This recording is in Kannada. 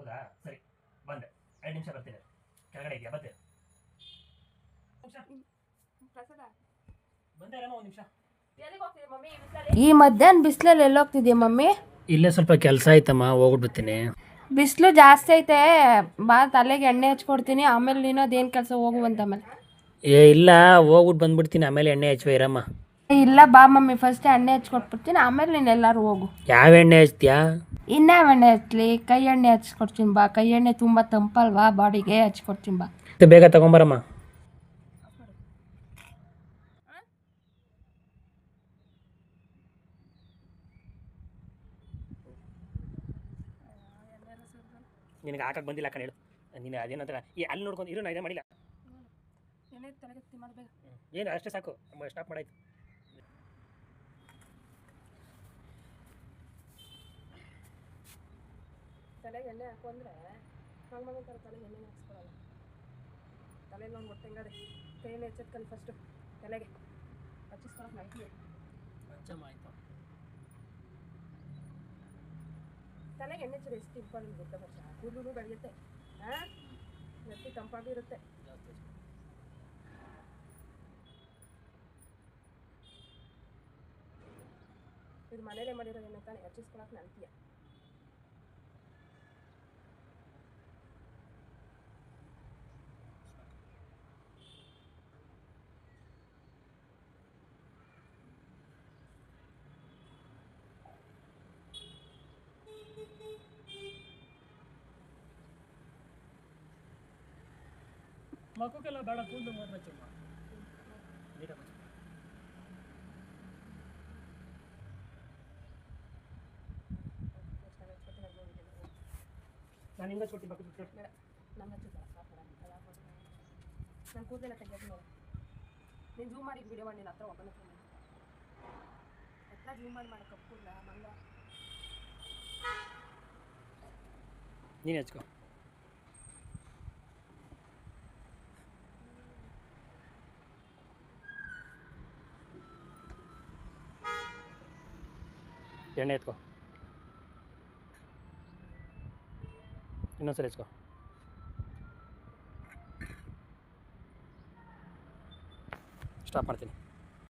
ಹೌದಾ? ಸರಿ ಬಂದೆ. ಎರಡು ನಿಮಿಷ ಬರ್ತೀನಿ. ಕೆಳಗಡೆ ಇದೆಯಾ ಬರ್ತೀನಿ ಈ ಮಧ್ಯಾಹ್ನ ಬಿಸಿಲಲ್ಲಿ ಎಲ್ಲೋಗ್ತಿದ್ಯಾ ಮಮ್ಮಿ? ಇಲ್ಲೇ ಸ್ವಲ್ಪ ಕೆಲಸ ಆಯ್ತಮ್ಮ ಹೋಗ್ಬಿಡ್ತೀನಿ ಬಿಸಿಲು ಜಾಸ್ತಿ ಐತೆ. ಬಾ ತಲೆಗೆ ಎಣ್ಣೆ ಹಚ್ಕೊಡ್ತೀನಿ. ಆಮೇಲೆ ನೀನು ಅದೇನ್ ಕೆಲಸ ಹೋಗುವಂತ ಆಮೇಲೆ. ಏ ಇಲ್ಲ ಹೋಗ್ಬಿಟ್ಟು ಬಂದ್ಬಿಡ್ತೀನಿ. ಆಮೇಲೆ ಎಣ್ಣೆ ಹಚ್ಚುವ ಇರಮ್ಮ. ಇಲ್ಲ ಬಾ ಮಮ್ಮಿ. ಫಸ್ಟ್ ಎಣ್ಣೆ ಹಚ್ಕೊಟ್ಬಿಡ್ತೀನಿ. ಆಮೇಲೆ ನೀನು ಎಲ್ಲರೂ ಹೋಗು. ಯಾವ ಎಣ್ಣೆ ಹಚ್ತೀಯಾ? ಎಣ್ಣೆ ಹಚ್ಲಿ ಕೈ ಎಣ್ಣೆ ಹಚ್ಕೊಡ್ತೀನಿ ಬಾ. ಕೈ ಎಣ್ಣೆ ತುಂಬ ತಂಪಲ್ವಾ ಬಾಡಿಗೆ ಹಚ್ಕೊಡ್ತೀನಿ ಬಾ. ಬೇಗ ತಗೊಂಬರಮ್ಮ. ನಿನಗೆ ಹಾಕಕ್ಕೆ ಬಂದಿಲ್ಲ ಕಣ ಹೇಳು. ನೀನು ಅದೇನಂತ ಈ ಅಲ್ಲಿ ನೋಡ್ಕೊಂಡು ಇರು ನಾ ಇದೇ ಮಾಡಿಲ್ಲ. ಏನು ಅಷ್ಟೇ ಸಾಕು. ಸ್ಟಾಪ್ ಮಾಡಾಯ್ತು. ತಲೆಗೆ ಎಣ್ಣೆ ಹಾಕೊಂಡ್ರೆ ಹಂಗೆ ಮಗಂತಾರೆ ತಲೆಗೆ ಎಣ್ಣೆ ಹಾಕ್ಸ್ಕೊಳಲ್ಲ. ತಲೆಯಲ್ಲಿ ಒಂದು ಗೊತ್ತ ಹೆಂಗದೆ ಕೈ ಎಣ್ಣೆ ಹಚ್ಚತ್ಕಲ್ಲಿ ಫಸ್ಟು ತಲೆಗೆ ಹಚ್ಚಿಸ್ಕೊಳಕ್ಕೆ ನೈಟಿ ತಲೆಗೆ ಎಣ್ಣೆ ಹಚ್ಚಿದ್ರೆ ಎಷ್ಟು ಇಂಪಾರ್ಟೆಂಟ್ ಗೊತ್ತಾ ವರ್ಷ ಕೂದಲು ಬೆಳೆಯುತ್ತೆ. ಹಾಂ? ನೆತ್ತಿ ತಂಪಾಗಿರುತ್ತೆ ಇದು ಮನೇಲೆ ಮಾಡಿರೋ ಎಣ್ಣೆ ತಾನೇ. ಹಚ್ಚಿಸ್ಕೊಳಕ್ಕೆ ನಂತೀಯ ಮಕ್ಕಕ್ಕೆಲ್ಲ ಬೇಡ ಕೂದಲು ಮಾತ್ರ ಚುಮ್ಮ ನಾನು ಹಿಂಗೆ ಚೋಟಿ ಬಕ್ಕ ನನ್ನ ನಮ್ಮ ನಾನು ಕೂದಲೆಲ್ಲ ತೆಗೆಯೋದು ನೋಡು. ನೀನು ಜೂಮ್ ಮಾಡಿ ವಿಡಿಯೋ ಮಾಡಿ ನಿನ್ನ ಹತ್ರ ಒಬ್ಬನ ಹತ್ರ ಜೂಮ್ ಮಾಡಿ ಮಾಡಿ ಕೂದಲ ಮಂಗ. ನೀನು ಹಚ್ಕೋ. ಎಣ್ಣೆ ಎತ್ಕೋ. ಇನ್ನೊಂದ್ಸರಿ ಎತ್ಕೋ. ಸ್ಟಾಪ್ ಮಾಡ್ತೀನಿ.